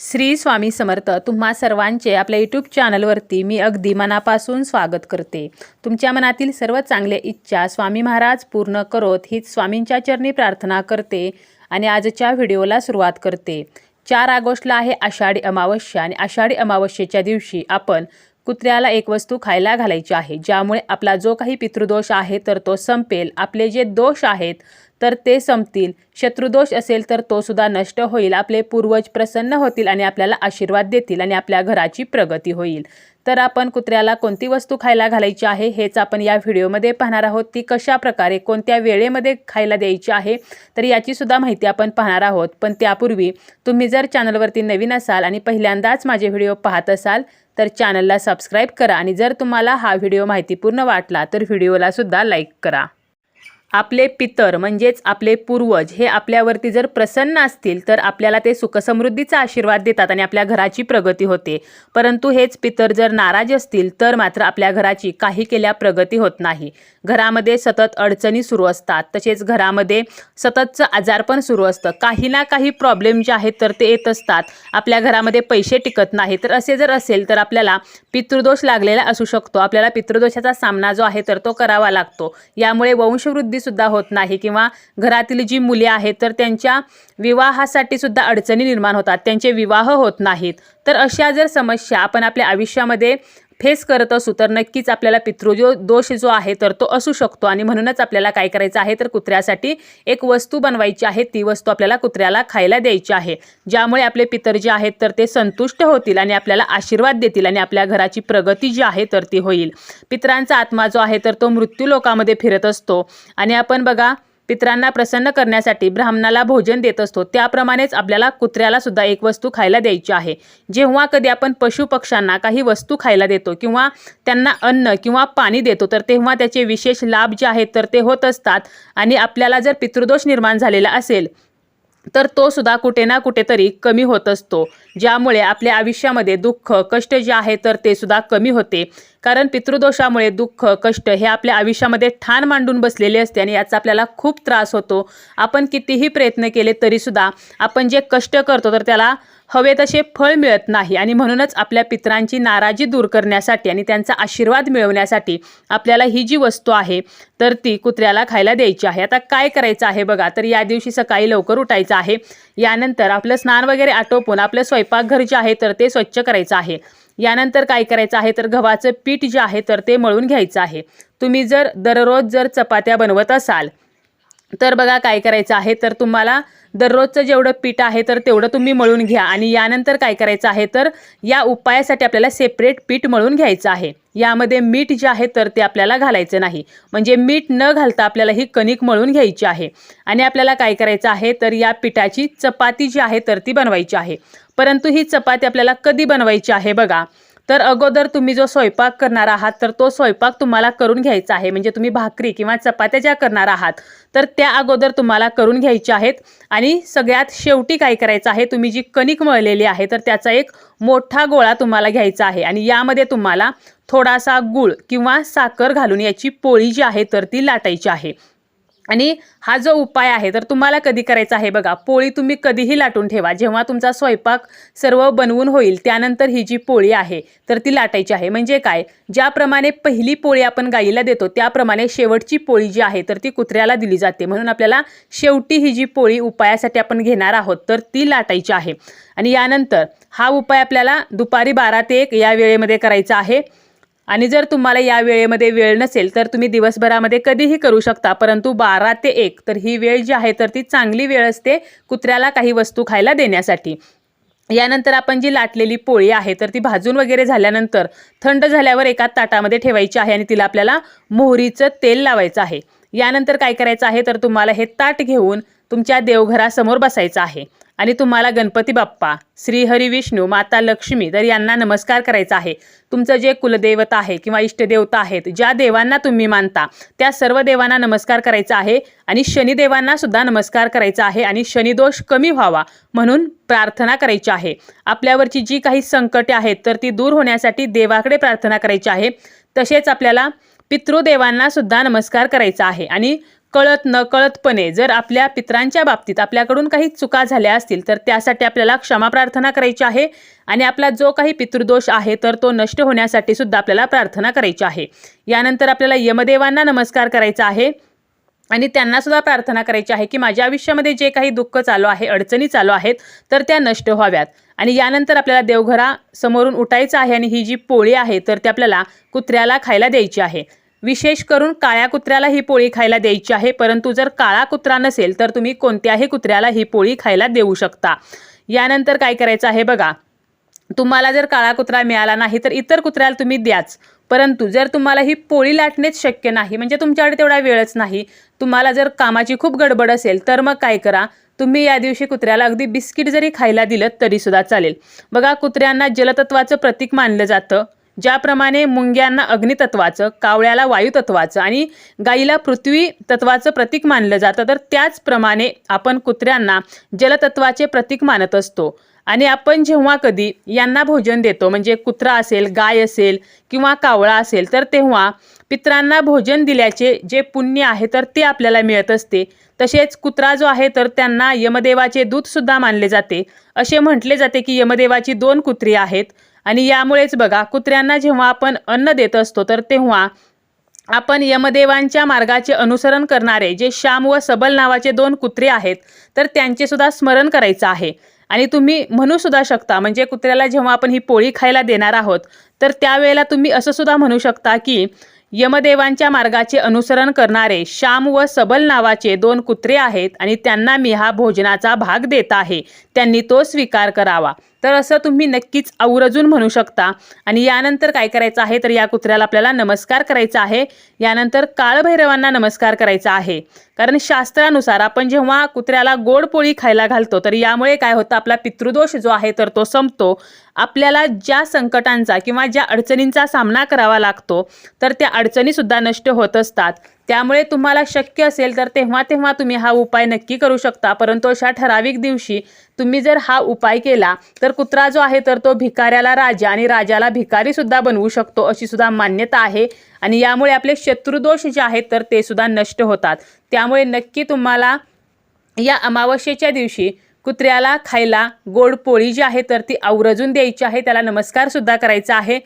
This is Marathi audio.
श्री स्वामी समर्थ तुम्हा सर्वांचे आपल्या यूट्यूब चॅनलवरती मी अगदी मनापासून स्वागत करते. तुमच्या मनातील सर्व चांगल्या इच्छा स्वामी महाराज पूर्ण करोत हीच स्वामींच्या चरणी प्रार्थना करते आणि आजच्या व्हिडिओला सुरुवात करते. चार ऑगस्टला आहे आषाढी अमावस्या आणि आषाढी अमावस्येच्या दिवशी आपण कुत्र्याला एक वस्तू खायला घालायची आहे. ज्यामुळे आपला जो काही पितृदोष आहे तर तो संपेल. आपले जे दोष आहेत तर ते संपतील. शत्रुदोष असेल तर तो सुद्धा नष्ट होईल. आपले पूर्वज प्रसन्न होतील आणि आपल्याला आशीर्वाद देतील आणि आपल्या घराची प्रगती होईल. तर आपण कुत्र्याला कोणती वस्तू खायला घालायची आहे हेच आपण या व्हिडिओमध्ये पाहणार आहोत. ती कशा प्रकारे कोणत्या वेळेमध्ये खायला द्यायची आहे तर याची सुद्धा माहिती आपण पाहणार आहोत. पण त्यापूर्वी तुम्ही जर चॅनलवरती नवीन असाल आणि पहिल्यांदाच माझे व्हिडिओ पाहत असाल तर चॅनलला सबस्क्राईब करा आणि जर तुम्हाला हा व्हिडिओ माहितीपूर्ण वाटला तर व्हिडिओला सुद्धा लाईक करा. आपले पितर म्हणजेच आपले पूर्वज हे आपल्यावरती जर प्रसन्न असतील तर आपल्याला ते सुखसमृद्धीचा आशीर्वाद देतात आणि आपल्या घराची प्रगती होते. परंतु हेच पितर जर नाराज असतील तर मात्र आपल्या घराची काही केल्या प्रगती होत नाही. घरामध्ये सतत अडचणी सुरू असतात. तसेच घरामध्ये सततचं आजारपण सुरू असतं. काही ना काही प्रॉब्लेम जे आहेत तर ते येत असतात. आपल्या घरामध्ये पैसे टिकत नाही. तर असे जर असेल तर आपल्याला पितृदोष लागलेला असू शकतो. आपल्याला पितृदोषाचा सामना जो आहे तर तो करावा लागतो. यामुळे वंशवृद्धी सुद्धा होत नाही किंवा घरातील जी मुले आहेत तर त्यांच्या विवाहासाठी सुद्धा अडचणी निर्माण होतात. त्यांचे विवाह होत नाहीत. तर अशा जर समस्या आपण आपल्या आयुष्यामध्ये फेस करत असू तर नक्कीच आपल्याला पितृजो दोष जो आहे तर तो असू शकतो. आणि म्हणूनच आपल्याला काय करायचं आहे तर कुत्र्यासाठी एक वस्तू बनवायची आहे. ती वस्तू आपल्याला कुत्र्याला खायला द्यायची आहे. ज्यामुळे आपले पितर जे आहेत तर ते संतुष्ट होतील आणि आपल्याला आशीर्वाद देतील आणि आपल्या घराची प्रगती जी आहे तर ती होईल. पितरांचा आत्मा जो आहे तर तो मृत्यू लोकामध्ये फिरत असतो. आणि आपण बघा पितरांना प्रसन्न करण्यासाठी ब्राह्मणाला भोजन देत असतो. त्याप्रमाणेच आपल्याला कुत्र्याला सुद्धा एक वस्तू खायला द्यायची आहे. जेव्हा कधी आपण पशुपक्ष्यांना काही वस्तू खायला देतो किंवा त्यांना अन्न किंवा पाणी देतो तर तेव्हा त्याचे विशेष लाभ जे आहेत तर ते होत असतात. आणि आपल्याला जर पितृदोष निर्माण झालेला असेल तर तो सुद्धा कुठे ना कुठेतरी कमी होत असतो. ज्यामुळे आपल्या आयुष्यामध्ये दुःख कष्ट जे आहे तर ते सुद्धा कमी होते. कारण पितृदोषामुळे दुःख कष्ट हे आपल्या आयुष्यामध्ये ठाण मांडून बसलेले असते आणि याचा आपल्याला खूप त्रास होतो. आपण कितीही प्रयत्न केले तरीसुद्धा आपण जे कष्ट करतो तर त्याला हवे तसे फळ मिळत नाही. आणि म्हणूनच आपल्या पितरांची नाराजी दूर करण्यासाठी आणि त्यांचा आशीर्वाद मिळवण्यासाठी आपल्याला ही जी वस्तू आहे तर ती कुत्र्याला खायला द्यायची आहे. आता काय करायचं आहे बघा तर या दिवशी सकाळी लवकर उठायचं आहे. यानंतर आपलं स्नान वगैरे आटोपून आपलं स्वयंपाकघर जे आहे तर ते स्वच्छ करायचं आहे. यानंतर काय करायचं आहे तर गव्हाचं पीठ जे आहे तर ते मळून घ्यायचं आहे. तुम्ही जर दररोज जर चपात्या बनवत असाल तर बघा काय करायचं आहे. तर तुम्हाला दररोजचं जेवढं पीठ आहे तर तेवढं तुम्ही मळून घ्या. आणि यानंतर काय करायचं आहे तर या उपायासाठी आपल्याला सेपरेट पीठ मळून घ्यायचं आहे. यामध्ये मीठ जे आहे तर ते आपल्याला घालायचं नाही. म्हणजे मीठ न घालता आपल्याला ही कणिक मळून घ्यायची आहे. आणि आपल्याला काय करायचं आहे तर या पिठाची चपाती जी आहे तर ती बनवायची आहे. परंतु ही चपाती आपल्याला कधी बनवायची आहे बघा. तर अगोदर तुम्ही जो स्वयंपाक करणार आहात तर तो स्वयंपाक तुम्हाला करून घ्यायचा आहे. म्हणजे तुम्ही भाकरी किंवा चपात्या ज्या करणार आहात तर त्या अगोदर तुम्हाला करून घ्यायच्या आहेत. आणि सगळ्यात शेवटी काय करायचं आहे तुम्ही जी कणिक मळलेली आहे तर त्याचा एक मोठा गोळा तुम्हाला घ्यायचा आहे. आणि यामध्ये तुम्हाला थोडासा गूळ किंवा साखर घालून याची पोळी जी आहे तर ती लाटायची आहे. आणि हा जो उपाय आहे तर तुम्हाला कधी करायचा आहे बघा पोळी तुम्ही कधीही लाटून ठेवा. जेव्हा तुमचा स्वयंपाक सर्व बनवून होईल त्यानंतर ही जी पोळी आहे तर ती लाटायची आहे. म्हणजे काय? ज्याप्रमाणे पहिली पोळी आपण गाईला देतो त्याप्रमाणे शेवटची पोळी जी आहे तर ती कुत्र्याला दिली जाते. म्हणून आपल्याला शेवटी ही जी पोळी उपायासाठी आपण घेणार आहोत तर ती लाटायची आहे. आणि यानंतर हा उपाय आपल्याला दुपारी बारा ते एक या वेळेमध्ये करायचा आहे. आणि जर तुम्हाला या वेळेमध्ये वेळ नसेल तर तुम्ही दिवसभरामध्ये कधीही करू शकता परंतु बारा ते एक तर ही वेळ जी आहे तर ती चांगली वेळ असते कुत्र्याला काही वस्तू खायला देण्यासाठी. यानंतर आपण जी लाटलेली पोळी आहे तर ती भाजून वगैरे झाल्यानंतर थंड झाल्यावर एका ताटामध्ये ठेवायची आहे आणि तिला आपल्याला मोहरीचं तेल लावायचं आहे. यानंतर काय करायचं आहे तर तुम्हाला हे ताट घेऊन तुमच्या देवघरासमोर बसायचं आहे. आणि तुम्हाला गणपती बाप्पा श्रीहरी विष्णू माता लक्ष्मी तर यांना नमस्कार करायचा आहे. तुमचं जे कुलदैवत आहे किंवा इष्टदेवता आहेत ज्या देवांना तुम्ही मानता त्या सर्व देवांना नमस्कार करायचा आहे आणि शनिदेवांना सुद्धा नमस्कार करायचा आहे आणि शनिदोष कमी व्हावा म्हणून प्रार्थना करायची आहे. आपल्यावरची जी काही संकटे आहेत तर ती दूर होण्यासाठी देवाकडे प्रार्थना करायची आहे. तसेच आपल्याला पितृदेवांना सुद्धा नमस्कार करायचा आहे आणि कळत न कळतपणे जर आपल्या पित्रांच्या बाबतीत आपल्याकडून काही चुका झाल्या असतील तर त्यासाठी आपल्याला क्षमा प्रार्थना करायची आहे. आणि आपला जो काही पितृदोष आहे तर तो नष्ट होण्यासाठी सुद्धा आपल्याला प्रार्थना करायची आहे. यानंतर आपल्याला यमदेवांना नमस्कार करायचा आहे. आणि त्यांना सुद्धा प्रार्थना करायची आहे की माझ्या आयुष्यामध्ये जे काही दुःख चालू आहे अडचणी चालू आहेत तर त्या नष्ट व्हाव्यात. आणि यानंतर आपल्याला देवघरा समोरून उठायचं आहे आणि ही जी पोळी आहे तर ती आपल्याला कुत्र्याला खायला द्यायची आहे. विशेष करून काळ्या कुत्र्याला ही पोळी खायला द्यायची आहे. परंतु जर काळा कुत्रा नसेल तर तुम्ही कोणत्याही कुत्र्याला ही पोळी खायला देऊ शकता. यानंतर काय करायचं आहे बघा. तुम्हाला जर काळा कुत्रा मिळाला नाही तर इतर कुत्र्याला तुम्ही द्याच. परंतु जर तुम्हाला ही पोळी लाटणेच शक्य नाही म्हणजे तुमच्याकडे तेवढा वेळच नाही तुम्हाला जर कामाची खूप गडबड असेल तर मग काय करा. तुम्ही या दिवशी कुत्र्याला अगदी बिस्किट जरी खायला दिलं तरीसुद्धा चालेल. बघा कुत्र्यांना जलतत्वाचं प्रतीक मानलं जातं. ज्याप्रमाणे मुंग्यांना अग्नितत्वाचं कावळ्याला वायुतत्वाचं आणि गाईला पृथ्वी तत्वाचं प्रतीक मानलं जातं तर त्याचप्रमाणे आपण कुत्र्यांना जलतत्वाचे प्रतीक मानत असतो. आणि आपण जेव्हा कधी यांना भोजन देतो म्हणजे कुत्रा असेल गाय असेल किंवा कावळा असेल तर तेव्हा पित्रांना भोजन दिल्याचे जे पुण्य आहे तर ते आपल्याला मिळत असते. तसेच कुत्रा जो आहे तर त्यांना यमदेवाचे दूतसुद्धा मानले जाते. असे म्हटले जाते की यमदेवाची दोन कुत्री आहेत. आणि यामुळेच बघा कुत्र्यांना जेव्हा आपण अन्न देत असतो तर तेव्हा आपण यमदेवांच्या मार्गाचे अनुसरण करणारे जे श्याम व सबल नावाचे दोन कुत्रे आहेत तर त्यांचे सुद्धा स्मरण करायचं आहे. आणि तुम्ही म्हणू सुद्धा शकता म्हणजे कुत्र्याला जेव्हा आपण ही पोळी खायला देणार आहोत तर त्यावेळेला तुम्ही असं सुद्धा म्हणू शकता की यमदेवांच्या मार्गाचे अनुसरण करणारे श्याम व सबल नावाचे दोन कुत्रे आहेत आणि त्यांना मी हा भोजनाचा भाग देत आहे त्यांनी तो स्वीकार करावा. तर असं तुम्ही नक्कीच आवर्जून म्हणू शकता. आणि यानंतर काय करायचं आहे? तर या कुत्र्याला आपल्याला नमस्कार करायचा आहे. यानंतर काळभैरवांना नमस्कार करायचा आहे. कारण शास्त्रानुसार आपण जेव्हा कुत्र्याला गोड पोळी खायला घालतो तर यामुळे काय होतं? आपला पितृदोष जो आहे तर तो संपतो. आपल्याला ज्या संकटांचा किंवा ज्या अडचणींचा सामना करावा लागतो तर त्या अडचणीसुद्धा नष्ट होत असतात. त्यामुळे तुम्हाला शक्य असेल तर तेव्हा तेव्हा तुम्ही हा उपाय नक्की करू शकता. परंतु अशा ठराविक दिवशी तुम्ही जर हा उपाय केला तर कुत्रा जो आहे तर तो भिकाऱ्याला राजा आणि राजाला भिकारी सुद्धा बनवू शकतो अशी सुद्धा मान्यता आहे. आणि यामुळे आपले शत्रुदोष जे आहेत तर ते सुद्धा नष्ट होतात. त्यामुळे नक्की तुम्हाला या अमावस्येच्या दिवशी कुत्र्याला खायला गोड पोळी जी आहे तर ती आवर्जून द्यायची आहे. त्याला नमस्कार सुद्धा करायचा आहे.